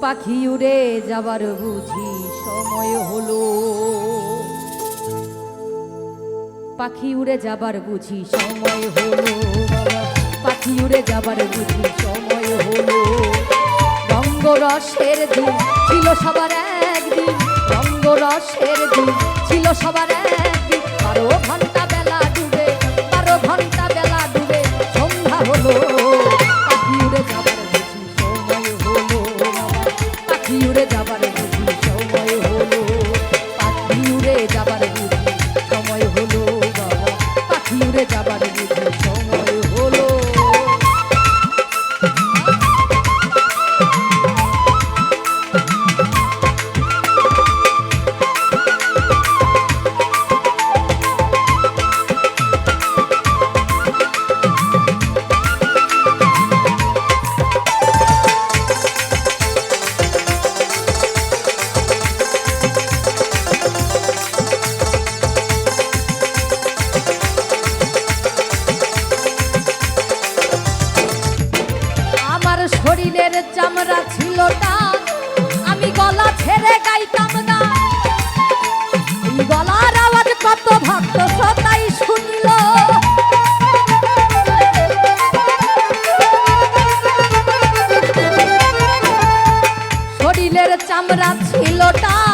পাখি উড়ে যাবার বুঝি সময় হলো। পাখি উড়ে যাবার বুঝি সময় হলো। পাখি উড়ে যাবার বুঝি সময় হলো। রঙ্গরসের দিন ছিল সবার একদিন। রঙ্গরসের দিন ছিল সবার এক চামড়া ছিল টা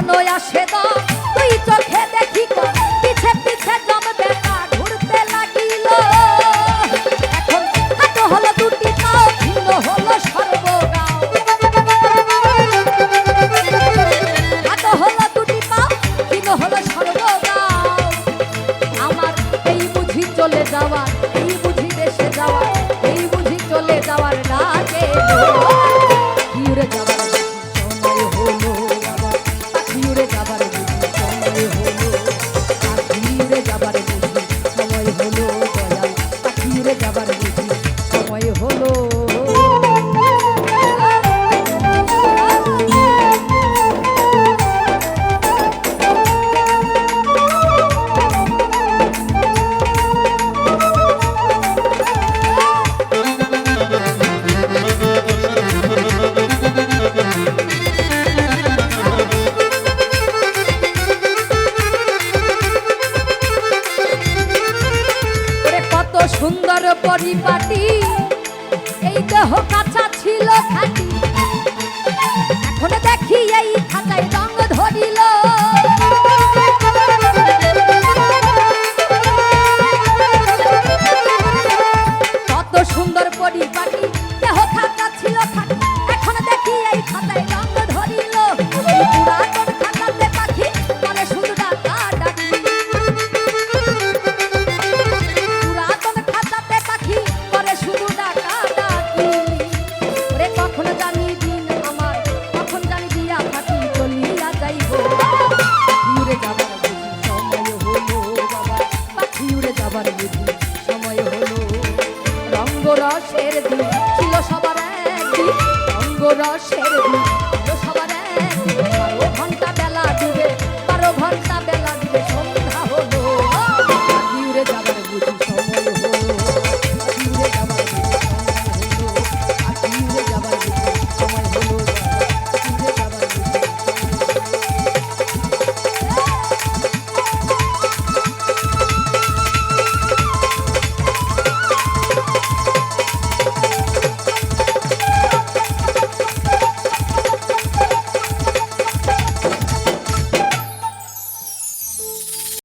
ঘন আসে তুই চোখে দেখি কর পরিপাটি এই দেহ কাঁচা ছিল খাটি। এখন দেখি এই খাতায় রঙ ধরিল। কত সুন্দর